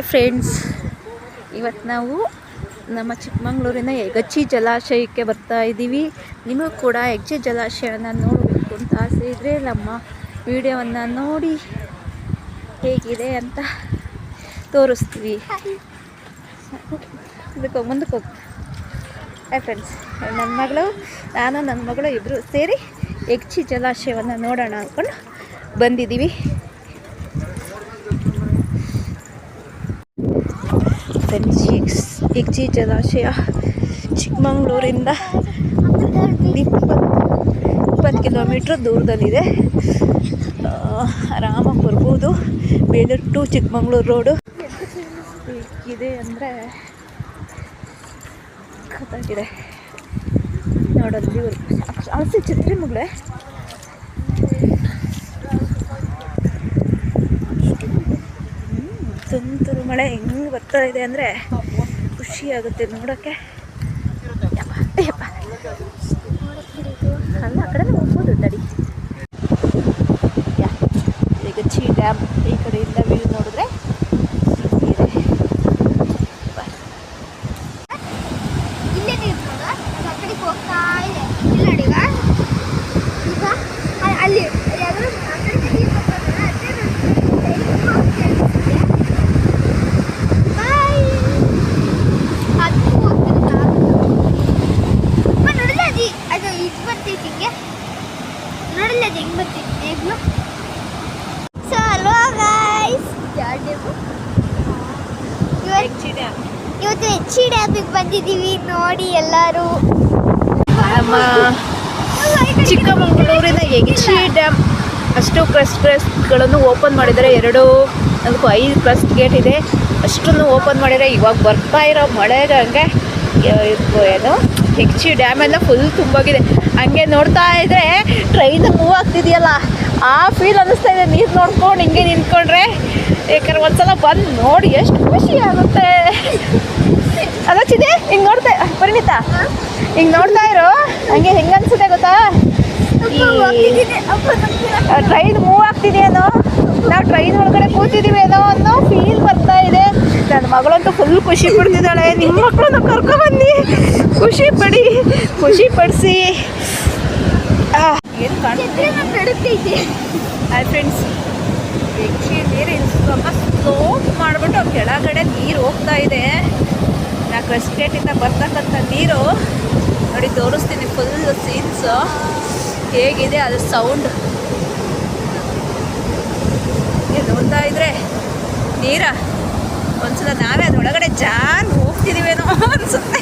Hi friends ಇವತ್ತು ನಾವು ನಮ್ಮ ಚಿಕ್ಕಮಂಗ್ಳೂರಿನ ಎಗಚ್ಚಿ ಜಲಾಶಯಕ್ಕೆ ಬರ್ತಾ ಇದ್ದೀವಿ. ನಿಮಗೂ ಕೂಡ ಹೆಗ್ಜೆ ಜಲಾಶಯನ ನೋಡಬೇಕು ಅಂತ ಆಸೆ ಇದ್ದರೆ ನಮ್ಮ ವಿಡಿಯೋವನ್ನು ನೋಡಿ ಹೇಗಿದೆ ಅಂತ ತೋರಿಸ್ತೀವಿ. ಇದಕ್ಕೆ ಮುಂದಕ್ಕೆ ಹೋಗ್ತೀವಿ ಹಾಯ್ ಫ್ರೆಂಡ್ಸ್ ನನ್ನ ಮಗಳು, ನಾನು, ನನ್ನ ಮಗಳು ಇಬ್ಬರು ಸೇರಿ ಹೆಗ್ಜಿ ಜಲಾಶಯವನ್ನು ನೋಡೋಣ ಅಂದ್ಕೊಂಡು ಬಂದಿದ್ದೀವಿ. ಫ್ರೆಂಡ್ಸ್ ಯಗ್ಜಿ ಜಲಾಶಯ ಚಿಕ್ಕಮಂಗ್ಳೂರಿಂದ ಇಪ್ಪತ್ತು ಇಪ್ಪತ್ತು ಕಿಲೋಮೀಟ್ರ್ ದೂರದಲ್ಲಿದೆ. ಆರಾಮಾಗಿ ಬರ್ಬೋದು. Belur to Chikmagalur road. ಇದೆ ಅಂದರೆ ಖತ್ತಾಗಿದೆ ನೋಡೋದು ಅಲ್ಲಿ ಚಿತ್ರಿ ತುಂತುರು ಮಳೆ ಹೆಂಗೆ ಬರ್ತಾ ಇದೆ ಅಂದ್ರೆ ಖುಷಿ ಆಗುತ್ತೆ ನೋಡೋಕ್ಕೆ ಯಪ್ಪ ಅಲ್ಲ, ಆ ಕಡೆ ಹೋಗ್ಬೋದು ತಡಿ. ಈಗ ಚೀ ಡ್ಯಾಮ್ ಇವತ್ತು ಹೆಚ್ಚಿ ಡ್ಯಾಮಿಗೆ ಬಂದಿದ್ದೀವಿ ನೋಡಿ ಎಲ್ಲರೂ. ನಮ್ಮ ಚಿಕ್ಕಮಗಳೂರಿನ ಹೆಚ್ಚಿ ಡ್ಯಾಮ್ ಅಷ್ಟು ಕ್ರಸ್ಟ್ ಕ್ರಸ್ಟ್ಗಳನ್ನು ಓಪನ್ ಮಾಡಿದರೆ ಎರಡು ಅದಕ್ಕೂ ಐದು ಕ್ರಸ್ಟ್ ಗೇಟ್ ಇದೆ. ಅಷ್ಟನ್ನು ಓಪನ್ ಮಾಡಿದರೆ ಇವಾಗ ಬರ್ತಾ ಇರೋ ಮಳೆಗೆ ಹಂಗೆ ಯ- ಇದು ಏನು ಹೆಚ್ಚಿ ಡ್ಯಾಮ್ ಎಲ್ಲ ಫುಲ್ ತುಂಬೋಗಿದೆ. ಹಂಗೆ ನೋಡ್ತಾ ಇದ್ರೆ ಆ ಫೀಲ್ ಅನ್ನಿಸ್ತಾ ಇದೆ. ನೀರು ನೋಡ್ಕೊಂಡು ಹಿಂಗೆ ನಿಂತ್ಕೊಂಡ್ರೆ. ಯಾಕಂದ್ರೆ ಒಂದ್ಸಲ ಬಂದು ನೋಡಿ ಎಷ್ಟು ಖುಷಿ ಆಗುತ್ತೆ. ಅಲ್ಲ ಚಿದೆ ಹಿಂಗೆ ನೋಡ್ತಾ ಪರಿಣಿತ? ಹಿಂಗೆ ನೋಡ್ತಾ ಇರೋ? ಹಂಗೆ ಹೆಂಗೆ ಅನ್ಸುತ್ತೆ ಗೊತ್ತಾ? ಟ್ರೈನ್ ಮೂವ್ ಆಗ್ತಿದೆಯೇನೋ ನಾವು ಟ್ರೈನ್ ಒಳಗಡೆ ಕೂತಿದ್ದೀವಿ ಏನೋ ಅನ್ನೋ ಫೀಲ್ ಬರ್ತಾ ಇದೆ. ನನ್ನ ಮಗಳಂತೂ ಫುಲ್ ಖುಷಿ ಪಡ್ತಿದ್ದಾಳೆ. ನಿಮ್ಮ ಮಕ್ಕಳನ್ನ ಕರ್ಕೊಬನ್ನಿ ಖುಷಿ ಪಡಿ. ಖುಷಿ ಪಡಿಸಿ. ಏನು ಕಾಣ್ತಿದೆ ನಡುತ್ತೈತೆ ಹಾಯ್ ಫ್ರೆಂಡ್ಸ್ ಬೆಚ್ಚಿ ನೀರು ಸ್ವಲ್ಪ ಸ್ಲೋಪ್ ಮಾಡಿಬಿಟ್ಟು ಕೆಳಗಡೆ ನೀರು ಹೋಗ್ತಾ ಇದೆ. ನಾ ಕ್ರಸ್ಟೇಟಿಂದ ಬರ್ತಕ್ಕಂಥ ನೀರು ನೋಡಿ ತೋರಿಸ್ತೀನಿ ಫುಲ್ ಸೀನ್ಸು ಹೇಗಿದೆ ಅದು ಸೌಂಡ್ ನೋಡ್ತಾ ಇದ್ರೆ ನೀರ. ಒಂದ್ಸಲ ನಾವೇ ಅದ್ರೊಳಗಡೆ ಜಾನ್ ಹೋಗ್ತಿದೀವೇನೋ ಅನ್ಸುತ್ತೆ.